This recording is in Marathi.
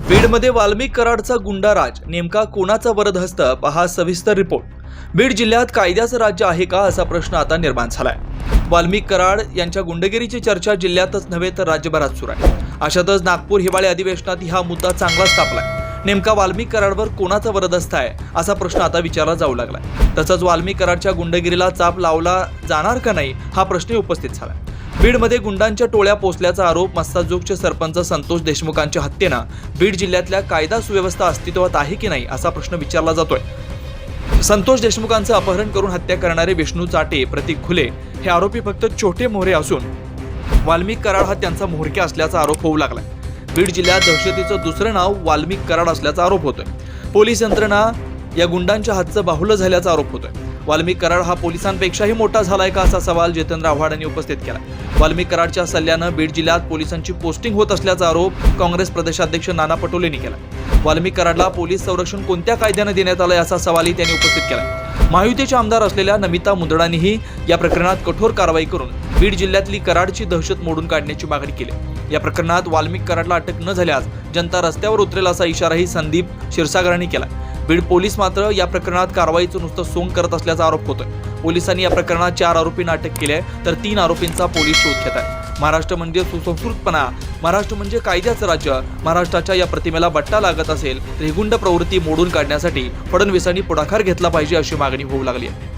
बीडमध्ये वाल्मिक कराडचा गुंडाराज. नेमका कोणाचा वरदहस्त? पहा सविस्तर रिपोर्ट. बीड जिल्ह्यात कायद्याचं राज्य आहे का असा प्रश्न आता निर्माण झालाय. वाल्मिक कराड यांच्या गुंडगिरीची चर्चा जिल्ह्यातच नव्हे तर राज्यभरात सुरू आहे. अशातच नागपूर हिवाळी अधिवेशनात हा मुद्दा चांगलाच तापलाय. नेमका वाल्मिक कराडवर कोणाचा वरदस्त आहे असा प्रश्न आता विचारला जाऊ लागलाय. तसंच वाल्मिक कराडच्या गुंडगिरीला चाप लावला जाणार का नाही हा प्रश्न उपस्थित झाला बीडमध्ये गुंडांच्या टोळ्या पोचल्याचा आरोप मस्ताजोगचे सरपंच संतोष देशमुखांच्या हत्येनं. बीड जिल्ह्यातल्या कायदा सुव्यवस्था अस्तित्वात आहे की नाही असा प्रश्न विचारला जातोय. संतोष देशमुखांचं अपहरण करून हत्या करणारे विष्णू चाटे प्रतीक खुले हे आरोपी फक्त छोटे मोहरे असून वाल्मिक कराड हा त्यांचा म्होरक्या असल्याचा आरोप होऊ लागला बीड जिल्ह्यात दहशतीचं दुसरं नाव वाल्मिक कराड असल्याचा आरोप होतोय. पोलीस यंत्रणा या गुंडांच्या हातचं बाहुलं झाल्याचा आरोप होतोय. वाल्मिक कराड हा पोलिसांपेक्षाही मोठा झालाय का असा सवाल जितेंद्र आव्हाड यांनी उपस्थित केला वाल्मिक कराडच्या सल्ल्यानं बीड जिल्ह्यात पोलिसांची पोस्टिंग होत असल्याचा आरोप काँग्रेस प्रदेशाध्यक्ष नाना पटोलेंनी केला वाल्मिक कराडला पोलीस संरक्षण कोणत्या कायद्यानं देण्यात आलंय असा सवालही त्यांनी उपस्थित केला महायुतीचे आमदार असलेल्या नमिता मुंदडांनीही या प्रकरणात कठोर कारवाई करून बीड जिल्ह्यातली कराडची दहशत मोडून काढण्याची मागणी केली. या प्रकरणात वाल्मिक कराडला अटक न झाल्यास जनता रस्त्यावर उतरेल असा इशाराही संदीप क्षीरसागरांनी केला बीड पोलीस मात्र या प्रकरणात कारवाईचं नुसतं सोंग करत असल्याचा आरोप होतोय. पोलिसांनी या प्रकरणात चार आरोपींना अटक केली आहे तर तीन आरोपींचा पोलीस शोध घेत आहे. महाराष्ट्र म्हणजे सुसंस्कृतपणा महाराष्ट्र म्हणजे कायद्याचं राज्य. महाराष्ट्राच्या या प्रतिमेला बट्टा लागत असेल तर ही गुंड प्रवृत्ती मोडून काढण्यासाठी फडणवीसांनी पुढाकार घेतला पाहिजे अशी मागणी होऊ लागली आहे.